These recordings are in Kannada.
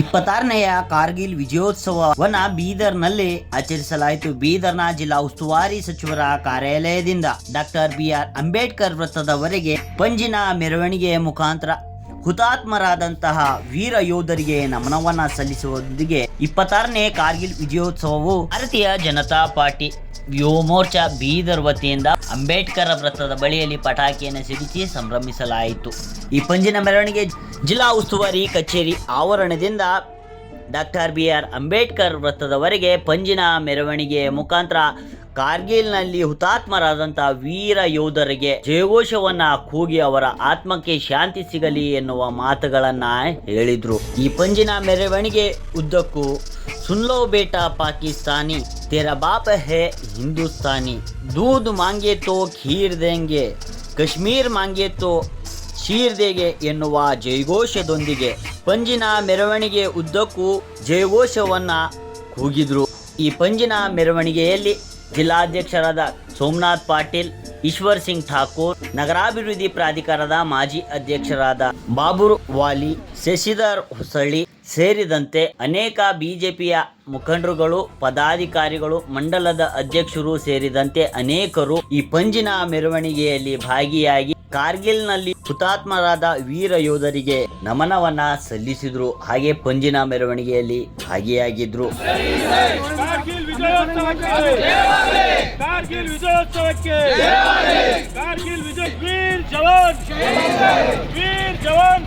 ಇಪ್ಪತ್ತಾರನೆಯ ಕಾರ್ಗಿಲ್ ವಿಜಯೋತ್ಸವವನ್ನ ಬೀದರ್ನಲ್ಲಿ ಆಚರಿಸಲಾಯಿತು. ಬೀದರ್ನ ಜಿಲ್ಲಾ ಉಸ್ತುವಾರಿ ಸಚಿವರ ಕಾರ್ಯಾಲಯದಿಂದ ಡಾಕ್ಟರ್ ಬಿ ಆರ್ ಅಂಬೇಡ್ಕರ್ ವೃತ್ತದವರೆಗೆ ಪಂಜಿನ ಮೆರವಣಿಗೆಯ ಮುಖಾಂತರ ಹುತಾತ್ಮರಾದಂತಹ ವೀರ ಯೋಧರಿಗೆ ನಮನವನ್ನ ಸಲ್ಲಿಸುವೊಂದಿಗೆ ಇಪ್ಪತ್ತಾರನೇ ಕಾರ್ಗಿಲ್ ವಿಜಯೋತ್ಸವವು ಭಾರತೀಯ ಜನತಾ ಪಾರ್ಟಿ ಯುವ ಮೋರ್ಚಾ ಬೀದರ್ ವತಿಯಿಂದ ಅಂಬೇಡ್ಕರ್ ವೃತ್ತದ ಬಳಿಯಲ್ಲಿ ಪಟಾಕಿಯನ್ನು ಸಿಡಿಸಿ ಸಂಭ್ರಮಿಸಲಾಯಿತು. ಈ ಪಂಜಿನ ಮೆರವಣಿಗೆ ಜಿಲ್ಲಾ ಉಸ್ತುವಾರಿ ಕಚೇರಿ ಆವರಣದಿಂದ ಡಾಕ್ಟರ್ ಬಿ ಆರ್ ಅಂಬೇಡ್ಕರ್ ವೃತ್ತದವರೆಗೆ ಪಂಜಿನ ಮೆರವಣಿಗೆ ಮುಖಾಂತರ ಕಾರ್ಗಿಲ್ನಲ್ಲಿ ಹುತಾತ್ಮರಾದಂಥ ವೀರ ಯೋಧರಿಗೆ ಜಯಘೋಷವನ್ನ ಕೂಗಿ ಅವರ ಆತ್ಮಕ್ಕೆ ಶಾಂತಿ ಸಿಗಲಿ ಎನ್ನುವ ಮಾತುಗಳನ್ನ ಹೇಳಿದ್ರು. ಈ ಪಂಜಿನ ಮೆರವಣಿಗೆ ಉದ್ದಕ್ಕೂ ಸುನ್ಲೋ ಬೇಟಾ ಪಾಕಿಸ್ತಾನಿ, ತೆರ ಬಾಪ ಹೇ ಹಿಂದೂಸ್ತಾನಿ, ದೂದ್ ಮಾಂಗೆ ತೋ ಖೀರ್ ದೇಂಗೆ, ಕಾಶ್ಮೀರ್ ಮಾಂಗೆ ತೋ ಶೀರ್ದೆಗೆ ಎನ್ನುವ ಜೈಘೋಷದೊಂದಿಗೆ ಪಂಜಿನ ಮೆರವಣಿಗೆ ಉದ್ದಕ್ಕೂ ಜಯಘೋಷವನ್ನ ಕೂಗಿದ್ರು. ಈ ಪಂಜಿನ ಮೆರವಣಿಗೆಯಲ್ಲಿ ಜಿಲ್ಲಾಧ್ಯಕ್ಷರಾದ ಸೋಮನಾಥ್ ಪಾಟೀಲ್, ಈಶ್ವರ್ ಸಿಂಗ್ ಠಾಕೂರ್, ನಗರಾಭಿವೃದ್ಧಿ ಪ್ರಾಧಿಕಾರದ ಮಾಜಿ ಅಧ್ಯಕ್ಷರಾದ ಬಾಬುರ್ ವಾಲಿ, ಶಶಿಧರ್ ಹೊಸಳ್ಳಿ ಸೇರಿದಂತೆ ಅನೇಕ ಬಿಜೆಪಿಯ ಮುಖಂಡರುಗಳು, ಪದಾಧಿಕಾರಿಗಳು, ಮಂಡಲದ ಅಧ್ಯಕ್ಷರು ಸೇರಿದಂತೆ ಅನೇಕರು ಈ ಪಂಜಿನ ಮೆರವಣಿಗೆಯಲ್ಲಿ ಭಾಗಿಯಾಗಿ ಕಾರ್ಗಿಲ್ನಲ್ಲಿ ಹುತಾತ್ಮರಾದ ವೀರ ಯೋಧರಿಗೆ ನಮನವನ್ನ ಸಲ್ಲಿಸಿದ್ರು ಹಾಗೆ ಪಂಜಿನ ಮೆರವಣಿಗೆಯಲ್ಲಿ ಭಾಗಿಯಾಗಿದ್ರು ಕಾರ್ಗಿಲ್ ವಿಜಯೋತ್ಸವಕ್ಕೆ ಕಾರ್ಗಿಲ್ ವಿಜಯೋತ್ಸವಕ್ಕೆ ಕಾರ್ಗಿಲ್ ವಿಜಯ ವೀರ್ ಜವಾನ್ ವೀರ್ ಜವಾನ್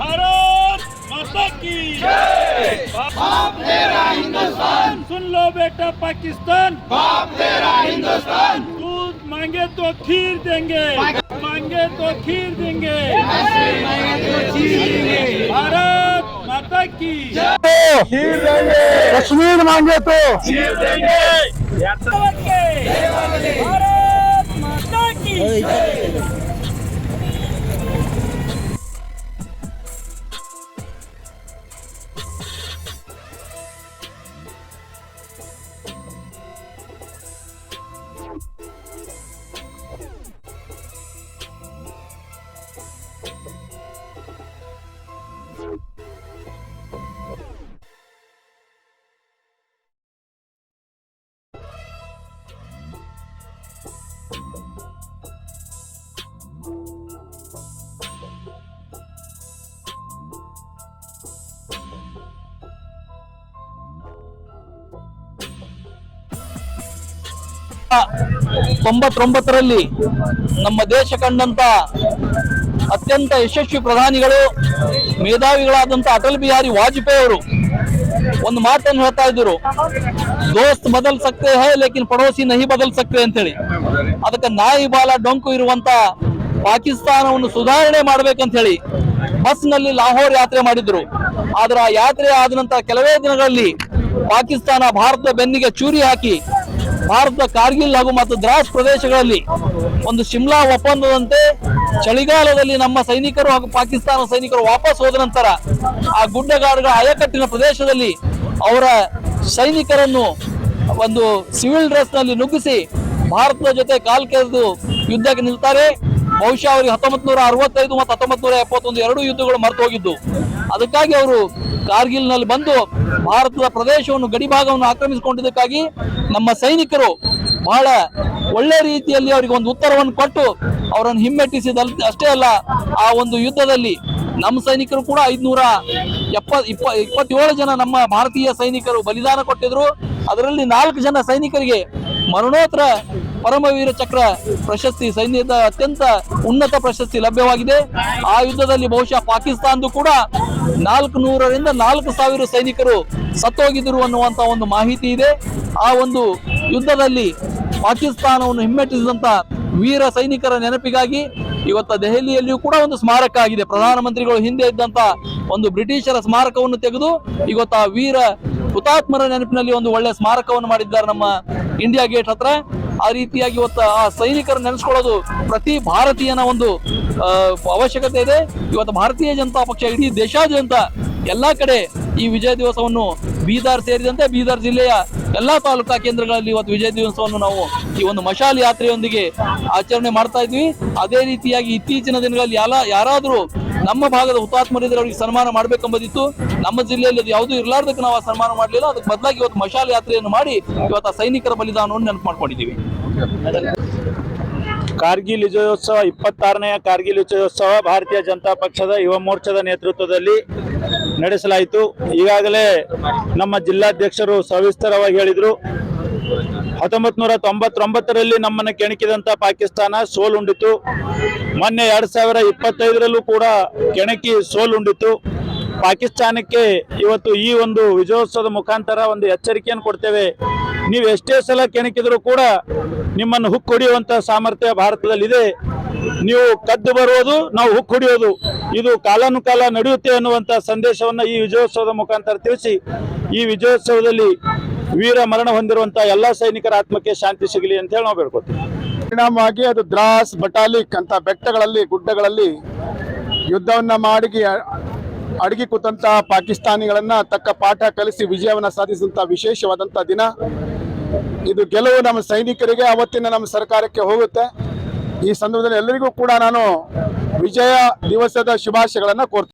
ಭಾರತ್ माता की बाप तेरा हिंदुस्तान सुन लो बेटा पाकिस्तान बाप तेरा हिंदुस्तान दूध मांगे तो खीर देंगे मांगे तो खीर देंगे। भारत माता की। कश्मीर मांगे तो। भारत माता की। ತೊಂಬತ್ತೊಂಬತ್ತರಲ್ಲಿ ನಮ್ಮ ದೇಶ ಕಂಡಂತ ಅತ್ಯಂತ ಯಶಸ್ವಿ ಪ್ರಧಾನಿಗಳು ಮೇಧಾವಿಗಳಾದಂತಹ ಅಟಲ್ ಬಿಹಾರಿ ವಾಜಪೇಯಿ ಅವರು. ಒಂದು ಮಾತನ್ನು ಹೇಳ್ತಾ ಇದ್ರು ದೋಸ್ತ್ ಬದಲ್ ಸಕ್ತೆ ಹೇ, ಲೇಕಿನ್ ಪಡೋಸಿ ನಹಿ ಬದಲ್ ಸಕ್ತೆ ಅಂತೇಳಿ. ಅದಕ್ಕೆ ನಾಯಿ ಬಾಲ ಡೊಂಕು ಇರುವಂತ ಪಾಕಿಸ್ತಾನವನ್ನು ಸುಧಾರಣೆ ಮಾಡ್ಬೇಕಂತ ಹೇಳಿ ಬಸ್ನಲ್ಲಿ ಲಾಹೋರ್ ಯಾತ್ರೆ ಮಾಡಿದ್ರು. ಆದ್ರೆ ಆ ಯಾತ್ರೆ ಆದ ನಂತರ ಕೆಲವೇ ದಿನಗಳಲ್ಲಿ ಪಾಕಿಸ್ತಾನ ಭಾರತದ ಬೆನ್ನಿಗೆ ಚೂರಿ ಹಾಕಿ ಭಾರತದ ಕಾರ್ಗಿಲ್ ಹಾಗೂ ಮತ್ತು ದ್ರಾಸ್ ಪ್ರದೇಶಗಳಲ್ಲಿ ಒಂದು ಶಿಮ್ಲಾ ಒಪ್ಪಂದದಂತೆ ಚಳಿಗಾಲದಲ್ಲಿ ನಮ್ಮ ಸೈನಿಕರು ಹಾಗೂ ಪಾಕಿಸ್ತಾನ ಸೈನಿಕರು ವಾಪಸ್ ಹೋದ ನಂತರ ಆ ಗುಡ್ಡಗಾಡುಗಳ ಅಯಕಟ್ಟಿನ ಪ್ರದೇಶದಲ್ಲಿ ಅವರ ಸೈನಿಕರನ್ನು ಒಂದು ಸಿವಿಲ್ ಡ್ರೆಸ್ನಲ್ಲಿ ನುಗ್ಗಿಸಿ ಭಾರತದ ಜೊತೆ ಕಾಲ್ ಕೆರೆದು ಯುದ್ಧಕ್ಕೆ ನಿಲ್ತಾರೆ. ಬಹುಶಃ ಅವರಿಗೆ ಹತ್ತೊಂಬತ್ತು ನೂರ ಅರವತ್ತೈದು ಮತ್ತು ಹತ್ತೊಂಬತ್ತು ನೂರ ಎಪ್ಪತ್ತೊಂದು ಎರಡು ಯುದ್ಧಗಳು ಮರೆತು ಹೋಗಿದ್ದು ಅದಕ್ಕಾಗಿ ಅವರು ಕಾರ್ಗಿಲ್ನಲ್ಲಿ ಬಂದು ಭಾರತದ ಪ್ರದೇಶವನ್ನು ಗಡಿಭಾಗವನ್ನು ಆಕ್ರಮಿಸಿಕೊಂಡಿದ್ದಕ್ಕಾಗಿ ನಮ್ಮ ಸೈನಿಕರು ಬಹಳ ಒಳ್ಳೆ ರೀತಿಯಲ್ಲಿ ಅವರಿಗೆ ಒಂದು ಉತ್ತರವನ್ನು ಕೊಟ್ಟು ಅವರನ್ನು ಹಿಮ್ಮೆಟ್ಟಿಸಿದ ಅಷ್ಟೇ ಅಲ್ಲ, ಆ ಒಂದು ಯುದ್ಧದಲ್ಲಿ ನಮ್ಮ ಸೈನಿಕರು ಕೂಡ ಐದುನೂರ ಎಪ್ಪ ಇಪ್ಪ, ಇಪ್ಪತ್ತೇಳು ಜನ ನಮ್ಮ ಭಾರತೀಯ ಸೈನಿಕರು ಬಲಿದಾನ ಕೊಟ್ಟಿದ್ರು. ಅದರಲ್ಲಿ ನಾಲ್ಕು ಜನ ಸೈನಿಕರಿಗೆ ಮರಣೋತ್ತರ ಪರಮವೀರ ಚಕ್ರ ಪ್ರಶಸ್ತಿ, ಸೈನ್ಯದ ಅತ್ಯಂತ ಉನ್ನತ ಪ್ರಶಸ್ತಿ ಲಭ್ಯವಾಗಿದೆ. ಆ ಯುದ್ಧದಲ್ಲಿ ಬಹುಶಃ ಪಾಕಿಸ್ತಾನದ್ದು ಕೂಡ ನಾಲ್ಕು ನೂರರಿಂದ ನಾಲ್ಕು ಸಾವಿರ ಸೈನಿಕರು ಸತ್ತೋಗಿದ್ರು ಅನ್ನುವಂತ ಒಂದು ಮಾಹಿತಿ ಇದೆ. ಆ ಒಂದು ಯುದ್ಧದಲ್ಲಿ ಪಾಕಿಸ್ತಾನವನ್ನು ಹಿಮ್ಮೆಟ್ಟಿಸಿದಂತ ವೀರ ಸೈನಿಕರ ನೆನಪಿಗಾಗಿ ಇವತ್ತು ದೆಹಲಿಯಲ್ಲಿಯೂ ಕೂಡ ಒಂದು ಸ್ಮಾರಕ ಆಗಿದೆ. ಪ್ರಧಾನಮಂತ್ರಿಗಳು ಹಿಂದೆ ಇದ್ದಂತ ಒಂದು ಬ್ರಿಟಿಷರ ಸ್ಮಾರಕವನ್ನು ತೆಗೆದು ಇವತ್ತು ಆ ವೀರ ಹುತಾತ್ಮರ ನೆನಪಿನಲ್ಲಿ ಒಂದು ಒಳ್ಳೆ ಸ್ಮಾರಕವನ್ನು ಮಾಡಿದ್ದಾರೆ ನಮ್ಮ ಇಂಡಿಯಾ ಗೇಟ್ ಹತ್ರ. ಆ ರೀತಿಯಾಗಿ ಇವತ್ತು ಆ ಸೈನಿಕರು ನೆನೆಸ್ಕೊಳ್ಳೋದು ಪ್ರತಿ ಭಾರತೀಯನ ಒಂದು ಅವಶ್ಯಕತೆ ಇದೆ. ಇವತ್ತು ಭಾರತೀಯ ಜನತಾ ಪಕ್ಷ, ಇಡೀ ದೇಶಾದ್ಯಂತ ಎಲ್ಲ ಕಡೆ ಈ ವಿಜಯ ದಿವಸವನ್ನು ಬೀದರ್ ಸೇರಿದಂತೆ ಬೀದರ್ ಜಿಲ್ಲೆಯ ಎಲ್ಲಾ ತಾಲೂಕಾ ಕೇಂದ್ರಗಳಲ್ಲಿ ಇವತ್ತು ವಿಜಯ ದಿವಸವನ್ನು ನಾವು ಈ ಒಂದು ಮಶಾಲ್ ಯಾತ್ರೆಯೊಂದಿಗೆ ಆಚರಣೆ ಮಾಡ್ತಾ ಇದ್ವಿ. ಅದೇ ರೀತಿಯಾಗಿ ಇತ್ತೀಚಿನ ದಿನಗಳಲ್ಲಿ ಯಾರ ಯಾರಾದರೂ ನಮ್ಮ ಭಾಗದ ಹುತಾತ್ಮರಿದ್ರೆ ಅವರಿಗೆ ಸನ್ಮಾನ ಮಾಡಬೇಕೆಂಬುದಿತ್ತು. ನಮ್ಮ ಜಿಲ್ಲೆಯಲ್ಲಿ ಅದು ಯಾವುದೂ ಇರಲಾರ್ದಕ್ಕೆ ನಾವು ಸನ್ಮಾನ ಮಾಡಲಿಲ್ಲ. ಅದಕ್ಕೆ ಬದಲಾಗಿ ಇವತ್ತು ಮಶಾಲ್ ಯಾತ್ರೆಯನ್ನು ಮಾಡಿ ಇವತ್ತು ಸೈನಿಕರ ಬಲಿದಾನವನ್ನು ನೆನಪು ಮಾಡ್ಕೊಂಡಿದ್ದೀವಿ. ಕಾರ್ಗಿಲ್ ವಿಜಯೋತ್ಸವ ಇಪ್ಪತ್ತಾರನೆಯ ಕಾರ್ಗಿಲ್ ವಿಜಯೋತ್ಸವ ಭಾರತೀಯ ಜನತಾ ಪಕ್ಷದ ಯುವ ಮೋರ್ಚಾದ ನೇತೃತ್ವದಲ್ಲಿ ನಡೆಸಲಾಯಿತು. ಈಗಾಗಲೇ ನಮ್ಮ ಜಿಲ್ಲಾಧ್ಯಕ್ಷರು ಸವಿಸ್ತರವಾಗಿ ಹೇಳಿದರು. ಹತ್ತೊಂಬತ್ ನೂರ ತೊಂಬತ್ತೊಂಬತ್ತರಲ್ಲಿ ನಮ್ಮನ್ನು ಕೆಣಕಿದಂತ ಪಾಕಿಸ್ತಾನ ಸೋಲುಂಡಿತು. ಮೊನ್ನೆ ಎರಡ್ ಸಾವಿರ ಇಪ್ಪತ್ತೈದರಲ್ಲೂ ಕೂಡ ಕೆಣಕಿ ಸೋಲುಂಡಿತು. ಪಾಕಿಸ್ತಾನಕ್ಕೆ ಇವತ್ತು ಈ ಒಂದು ವಿಜಯೋತ್ಸವದ ಮುಖಾಂತರ ಒಂದು ಎಚ್ಚರಿಕೆಯನ್ನು ಕೊಡ್ತೇವೆ. ನೀವು ಎಷ್ಟೇ ಸಲ ಕೆಣಕಿದರೂ ಕೂಡ ನಿಮ್ಮನ್ನು ಹುಕ್ಕು ಹೊಡೆಯುವಂಥ ಸಾಮರ್ಥ್ಯ ಭಾರತದಲ್ಲಿದೆ. ನೀವು ಕದ್ದು ಬರುವುದು, ನಾವು ಹುಕ್ಕು ಹೊಡೆಯೋದು. ಇದು ಕಾಲಾನುಕಾಲ ನಡೆಯುತ್ತೆ ಅನ್ನುವಂತ ಸಂದೇಶವನ್ನ ಈ ವಿಜಯೋತ್ಸವದ ಮುಖಾಂತರ ತಿಳಿಸಿ, ಈ ವಿಜಯೋತ್ಸವದಲ್ಲಿ ವೀರ ಮರಣ ಹೊಂದಿರುವಂತಹ ಎಲ್ಲಾ ಸೈನಿಕರ ಆತ್ಮಕ್ಕೆ ಶಾಂತಿ ಸಿಗಲಿ ಅಂತ ಹೇಳಿ ನಾವು ಬೇಡ್ಕೊತೀವಿ ಪರಿಣಾಮವಾಗಿ ಅದು ದ್ರಾಸ್ ಬಟಾಲಿಕ್ ಅಂತ ಬೆಟ್ಟಗಳಲ್ಲಿ, ಗುಡ್ಡಗಳಲ್ಲಿ ಯುದ್ಧವನ್ನ ಮಾಡಿ ಅಡಗಿ ಕೂತಂತ ಪಾಕಿಸ್ತಾನಿಗಳನ್ನ ತಕ್ಕ ಪಾಠ ಕಲಿಸಿ ವಿಜಯವನ್ನ ಸಾಧಿಸಿದಂತ ವಿಶೇಷವಾದಂತ ದಿನ. ಇದು ಗೆಲುವು ನಮ್ಮ ಸೈನಿಕರಿಗೆ, ಅವತ್ತಿನ ನಮ್ಮ ಸರ್ಕಾರಕ್ಕೆ ಹೋಗುತ್ತೆ. ಈ ಸಂದರ್ಭದಲ್ಲಿ ಎಲ್ಲರಿಗೂ ಕೂಡ ನಾನು ವಿಜಯ ದಿವಸದ ಶುಭಾಶಯಗಳನ್ನು ಕೋರ್ತೇನೆ